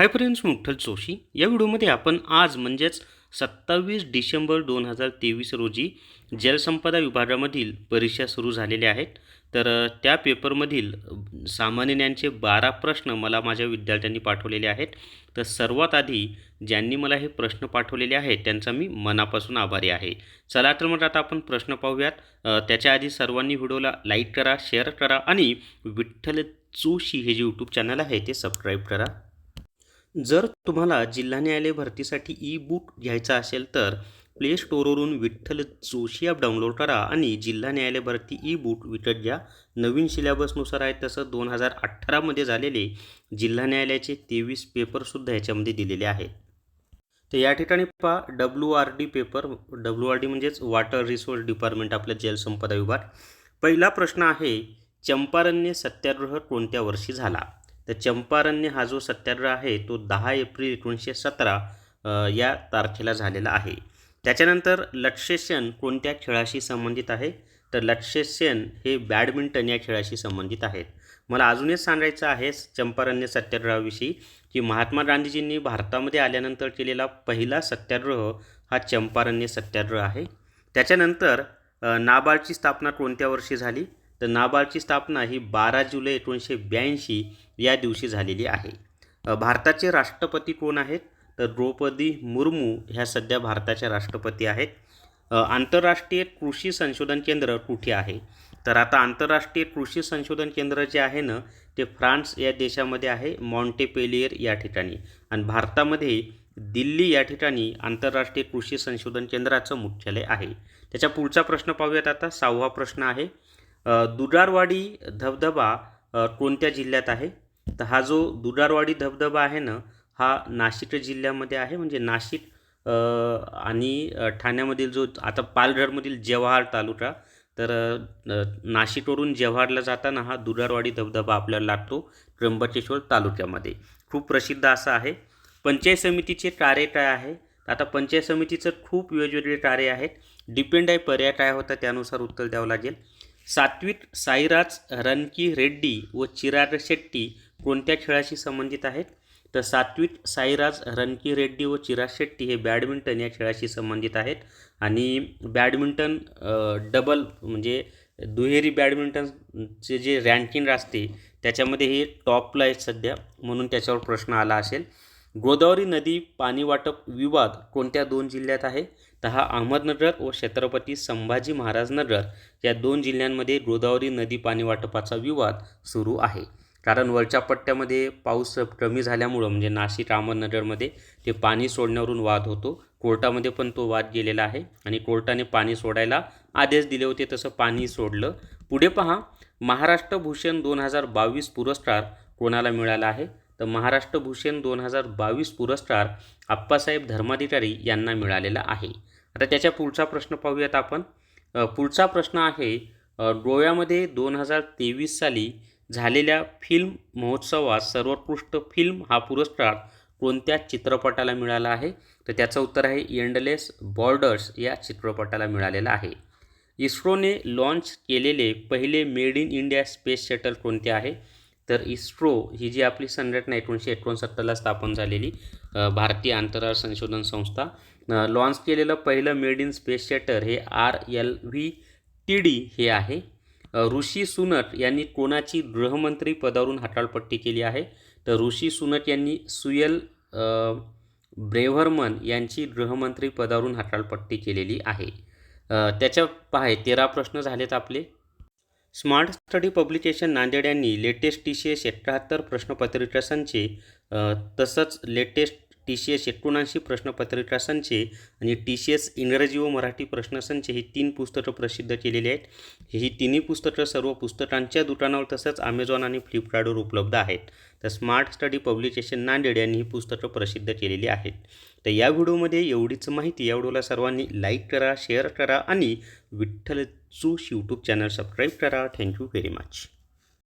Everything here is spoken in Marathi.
Hi friends मुठ्ठल Joshi. या व्हिडिओमध्ये आपण आज म्हणजेच सत्तावीस डिसेंबर दोन हजार तेवीस रोजी जलसंपदा विभागामधील परीक्षा सुरू झालेल्या आहेत. तर त्या पेपरमधील सामान्य ज्ञानचे बारा प्रश्न मला माझ्या विद्यार्थ्यांनी पाठवलेले आहेत. तर सर्वात आधी ज्यांनी मला हे प्रश्न पाठवलेले आहेत त्यांचा मी मनापासून आभारी आहे. चला तर मग आता आपण प्रश्न पाहूयात. त्याच्या आधी सर्वांनी व्हिडिओला लाईक करा शेअर करा आणि विठ्ठल जोशी हे जे यूट्यूब चॅनल आहे ते सबस्क्राईब करा. जर तुम्हाला जिल्हा न्यायालय भरतीसाठी ई बुक घ्यायचा असेल तर प्ले स्टोअरवरून विठ्ठल जोशी ॲप डाउनलोड करा आणि जिल्हा न्यायालय भरती ई बुक विकत घ्या. नवीन सिलेबसनुसार आहे तसं दोन हजार अठरामध्ये झालेले जिल्हा न्यायालयाचे तेवीस पेपरसुद्धा याच्यामध्ये दिलेले आहेत. तर या ठिकाणी पहा W R D paper W R D म्हणजेच वॉटर रिसोर्स डिपार्टमेंट आपलं जलसंपदा विभाग. पहिला प्रश्न आहे चंपारण्य सत्याग्रह कोणत्या वर्षी झाला? तर चंपारण्य हा जो सत्याग्रह आहे तो दहा एप्रिल एकोणीसशे सतरा या तारखेला झालेला आहे. त्याच्यानंतर लक्ष्यसेन कोणत्या खेळाशी संबंधित आहे? तर लक्ष्यसेन हे बॅडमिंटन या खेळाशी संबंधित आहेत. मला अजूनच सांगायचं आहे चंपारण्य सत्याग्रहाविषयी की महात्मा गांधीजींनी भारतामध्ये आल्यानंतर केलेला पहिला सत्याग्रह हा चंपारण्य सत्याग्रह आहे. त्याच्यानंतर नाबार्डची स्थापना कोणत्या वर्षी झाली? तर नाबार्डची स्थापना ही बारा जुलै एकोणीसशे ब्याऐंशी या दिवशी झालेली आहे. भारताचे राष्ट्रपती कोण आहेत? तर द्रौपदी मुर्मू ह्या सध्या भारताच्या राष्ट्रपती आहेत. आंतरराष्ट्रीय कृषी संशोधन केंद्र कुठे आहे? तर आता आंतरराष्ट्रीय कृषी संशोधन केंद्र जे आहे ना ते फ्रान्स या देशामध्ये आहे मॉन्टेपेलियर या ठिकाणी. आणि भारतामध्ये दिल्ली या ठिकाणी आंतरराष्ट्रीय कृषी संशोधन केंद्राचं मुख्यालय आहे. त्याच्या पुढचा प्रश्न पाहूयात आता सहावा प्रश्न आहे. दुडारवाडी धबधबा कोणत्या जिल्ह्यात आहे? तर हा जो दुडारवाडी धबधबा आहे ना हा नाशिक जिल्ह्यामध्ये आहे. म्हणजे नाशिक आणि ठाण्यामधील जो आता पालघरमधील जव्हार तालुका तर नाशिकवरून जव्हारला जाताना हा दुडारवाडी धबधबा आपल्याला लागतो त्र्यंबकेश्वर तालुक्यामध्ये. खूप प्रसिद्ध असा आहे. पंचायत समितीचे कार्य काय आहे? आता पंचायत समितीचं खूप वेगवेगळे कार्य आहेत. डिपेंड आहे पर्याय काय होता त्यानुसार उत्तर द्यावं लागेल. सात्विक साईराज रणकी रेड्डी व चिराग शेट्टी कोणत्या खेळाशी संबंधित आहेत? तर सात्विक साईराज रणकी रेड्डी व चिराग शेट्टी हे बॅडमिंटन या खेळाशी संबंधित आहेत. आणि बॅडमिंटन डबल म्हणजे दुहेरी बॅडमिंटनचे जे रँकिंग असते त्याच्यामध्ये हे टॉपला आहेत सध्या म्हणून त्याच्यावर प्रश्न आला असेल. गोदावरी नदी पाणी वाटप विवाद कोणत्या दोन जिल्ह्यात आहे? तर हा अहमदनगर व छत्रपती संभाजी महाराज नगर या दोन जिल्ह्यांमध्ये गोदावरी नदी पाणी वाटपाचा विवाद सुरू आहे. कारण वरच्या पट्ट्यामध्ये पाऊस कमी झाल्यामुळं म्हणजे नाशिक अहमदनगरमध्ये ते पाणी सोडण्यावरून वाद होतो. कोर्टामध्ये पण तो वाद गेलेला आहे आणि कोर्टाने पाणी सोडायला आदेश दिले होते तसं पाणी सोडलं. पुढे पहा महाराष्ट्र भूषण दोन हजार बावीस पुरस्कार कोणाला मिळाला आहे? तर महाराष्ट्र भूषण दोन हजार बावीस पुरस्कार आप्पासाहेब धर्माधिकारी यांना मिळालेला आहे. आता त्याच्या पुढचा प्रश्न पाहूयात आपण. पुढचा प्रश्न आहे गोव्यामध्ये दोन हजार तेवीस साली झालेल्या फिल्म महोत्सवात सर्वोत्कृष्ट फिल्म हा पुरस्कार कोणत्या चित्रपटाला मिळाला आहे? तर त्याचं उत्तर आहे एंडलेस बॉर्डर्स या चित्रपटाला मिळालेला आहे. इस्रोने लॉन्च केलेले पहिले made in India space shuttle कोणते आहे? तर इस्रो ही जी आपली संघटना एकोणीसशे एकोणसत्तरला स्थापन झालेली भारतीय अंतराळ संशोधन संस्था लॉन्च केलेलं पहिलं मेड इन स्पेस शटर हे R L V T D हे आहे. ऋषी सुनक यांनी कोणाची गृहमंत्री पदावरून हटालपट्टी केली आहे? तर ऋषी सुनक यांनी सुयल ब्रेव्हरमन यांची गृहमंत्री पदावरून हटालपट्टी केलेली आहे. त्याच्या पाहे तेरा प्रश्न झालेत आपले. स्मार्ट स्टडी पब्लिकेशन नांदेड यांनी लेटेस्ट टी सी एस एकाहत्तर प्रश्नपत्रिका संचे तसंच लेटेस्ट टी सी एस एकोणऐंशी प्रश्नपत्रिका संचे आणि टी सी एस इंग्रजी व मराठी प्रश्नसंचे ही तीन पुस्तकं प्रसिद्ध केलेली आहेत. ही तिन्ही पुस्तकं सर्व पुस्तकांच्या दुकानावर तसंच अमेझॉन आणि फ्लिपकार्टवर उपलब्ध आहेत. तर स्मार्ट स्टडी पब्लिकेशन नांदेड यांनी ही पुस्तकं प्रसिद्ध केलेली आहेत. तर या व्हिडिओमध्ये एवढीच माहिती. या व्हिडिओला सर्वांनी लाईक करा शेअर करा आणि Vitthal Josh YouTube channel subscribe करा थँक्यू व्हेरी मच